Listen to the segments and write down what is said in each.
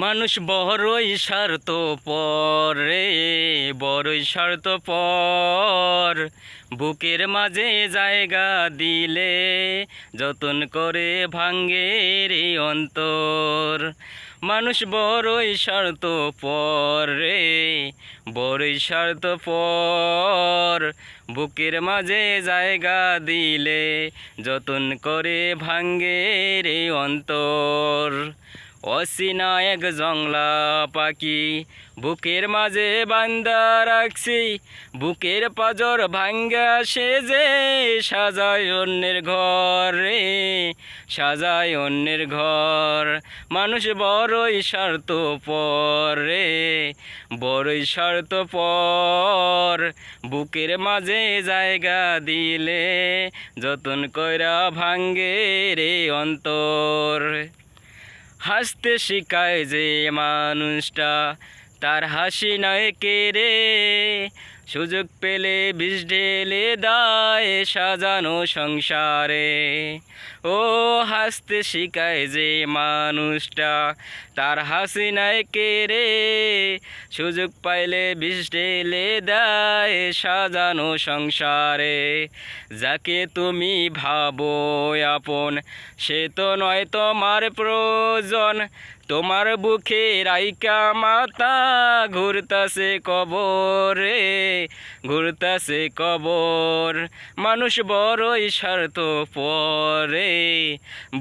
মানুষ বড়ই স্বার্থ পরে বড়ই স্বার্থ পর বুকের মাঝে জায়গা দিলে, যতন করে ভাঙ্গে রে অন্তর। মানুষ বড়ই স্বার্থ পরে বড়ই স্বার্থ পর বুকের মাঝে জায়গা দিলে, যতন করে ভাঙ্গে রে অন্তর। অসিনা এক জংলা পাখি, বুকের মাঝে বান্দা রাখছি। বুকের পাজর ভাঙ্গা সেজে সাজায় অন্যের ঘর রে, সাজায় অন্যের ঘর। মানুষ বড়ই স্বার্থ পর রে, বড়ই স্বার্থ পর বুকের মাঝে জায়গা দিলে যতন কইরা ভাঙ্গে রে অন্তর। হাসতে শিখায় যে মানুষটা তার হাসি নয় কে রে? সুযোগ পেলে বিষ ঢেলে দায় সাজানো সংসারে। ও হাসতে শিখায় যে মানুষটা তার হাসি নাই রে। সুযোগ পাইলে বিষ ঢেলে দেয় সাজানো সংসারে। যাকে তুমি ভাবো আপন, সে তো নয় তোমার প্রয়োজন। তোমার বুকে রাইকা মাতা ঘুরতাছে কবরে। ঘুরতাছে কবর। মানুষ বড়ই স্বার্থ পরে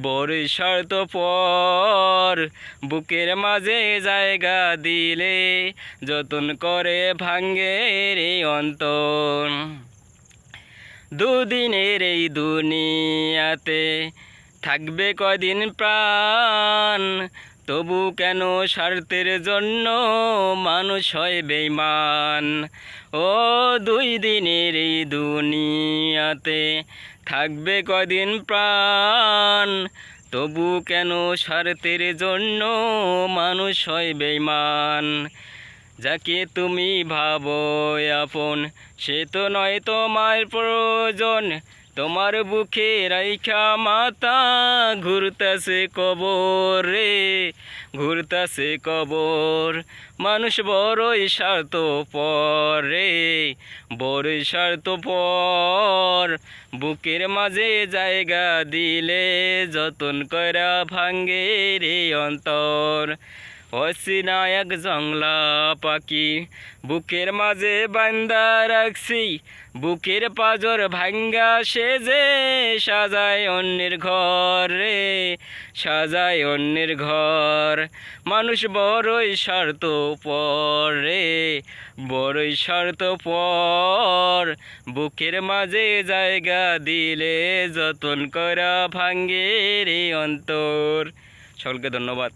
বড়ই স্বার্থ পর বুকের মাঝে জায়গা দিলে যতন করে ভাঙ্গে রে অন্তর। দুদিনের এই দুনিয়াতে থাকবে কদিন প্রাণ তবু কেন স্বার্থের জন্য মানুষ হয় বেইমান ও দুই দিনের এই দুনিয়াতে থাকবে কদিন প্রাণ? তবু কেন স্বার্থের জন্য মানুষ হয় বেইমান যাকে তুমি ভাবো আপন, সে তো নয় তোমার প্রয়োজন। তোমার বুকে রাইখা মাতা, ঘুরতাছে কবর রে ঘুরতাছে কবর। মানুষ বড়ই স্বার্থ পর রে বড়ই স্বার্থ পর বুকের মাঝে জায়গা দিলে যতন করা ভাঙ্গে রে অন্তর। অসিনা এক জংলা পাখি, বুকের মাঝে বান্দা রাখছি, বুকের পাজর ভাঙ্গা সেজে সাজায় অন্যের ঘর রে, সাজায় অন্যের ঘর। মানুষ বড়ই স্বার্থ পর রে, বড়ই স্বার্থ পর বুকের মাঝে জায়গা দিলে যতন করা ভাঙ্গে রে অন্তর। সকলকে ধন্যবাদ।